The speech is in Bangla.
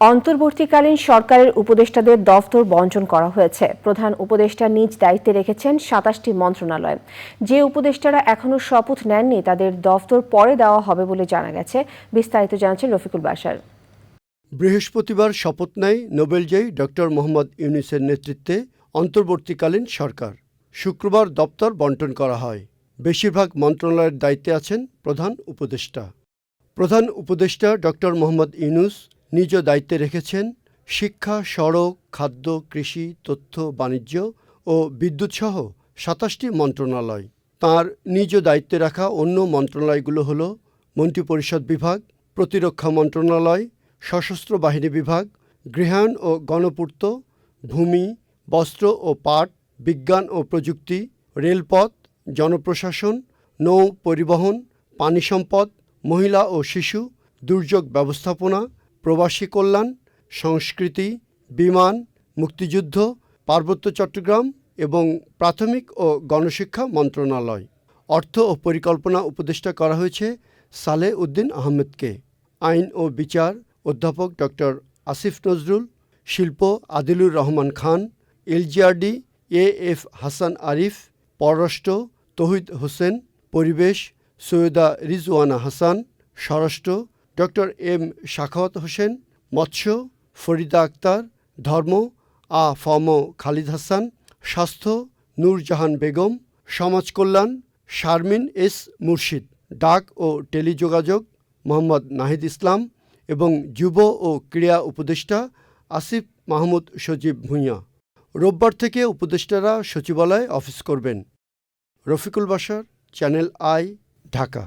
অন্তর্বর্তীকালীন সরকারের উপদেষ্টাদের দফতর বঞ্চন করা হয়েছে। প্রধান উপদেষ্টা নিজ দায়িত্বে রেখেছেন সাতাশটি মন্ত্রণালয়। যে উপদেষ্টারা এখনও শপথ নেননি, তাদের দফতর পরে দেওয়া হবে বলে জানা গেছে। বিস্তারিত জানাচ্ছেন রফিকুল বাসার। বৃহস্পতিবার শপথ নেয় নোবেলজয়ী ডক্টর মোহাম্মদ ইউনুসের নেতৃত্বে অন্তর্বর্তীকালীন সরকার। শুক্রবার দপ্তর বন্টন করা হয়। বেশিরভাগ মন্ত্রণালয়ের দায়িত্বে আছেন প্রধান উপদেষ্টা। প্রধান উপদেষ্টা ডক্টর মোহাম্মদ ইউনুস নিজ দায়িত্বে রেখেছেন শিক্ষা, সড়ক, খাদ্য, কৃষি, তথ্য, বাণিজ্য ও বিদ্যুৎসহ সাতাশটি মন্ত্রণালয়। তার নিজ দায়িত্বে রাখা অন্য মন্ত্রণালয়গুলো হল মন্ত্রিপরিষদ বিভাগ, প্রতিরক্ষা মন্ত্রণালয়, সশস্ত্র বাহিনী বিভাগ গৃহায়ণ ও গণপূর্ত, ভূমি, বস্ত্র ও পাট, বিজ্ঞান ও প্রযুক্তি, রেলপথ, জনপ্রশাসন, নৌ পরিবহন, পানি সম্পদ, মহিলা ও শিশু, দুর্যোগ ব্যবস্থাপনা প্রবাসী কল্যাণ, সংস্কৃতি, বিমান, মুক্তিযুদ্ধ, পার্বত্য চট্টগ্রাম এবং প্রাথমিক ও গণশিক্ষা মন্ত্রণালয়। অর্থ ও পরিকল্পনা উপদেষ্টা করা হয়েছে সালে উদ্দিন আহমেদকে। আইন ও বিচার অধ্যাপক ডক্টর আসিফ নজরুল, শিল্প Adilur Rahman Khan, LGRD A F Hasan Arif, পররাষ্ট্র তহিদ হোসেন, পরিবেশ সৈয়দা রিজওয়ানা হাসান, স্বরাষ্ট্র ডক্টর এম শাখাওয়াত হোসেন, মৎস্য, ফরিদা আক্তার, ধর্ম, আ ফম খালিদ হাসান, স্বাস্থ্য, নূরজাহান বেগম, সমাজ কল্যাণ, শারমিন এস মুর্শিদ, ডাক ও টেলিযোগাযোগ, মোহাম্মদ নাহিদ ইসলাম এবং যুব ও ক্রীড়া উপদেষ্টা আসিফ মাহমুদ সজীব ভূঁইয়া। রোববার থেকে উপদেষ্টারা সচিবালয়ে অফিস করবেন। রফিকুল বাসার চ্যানেল আই, ঢাকা।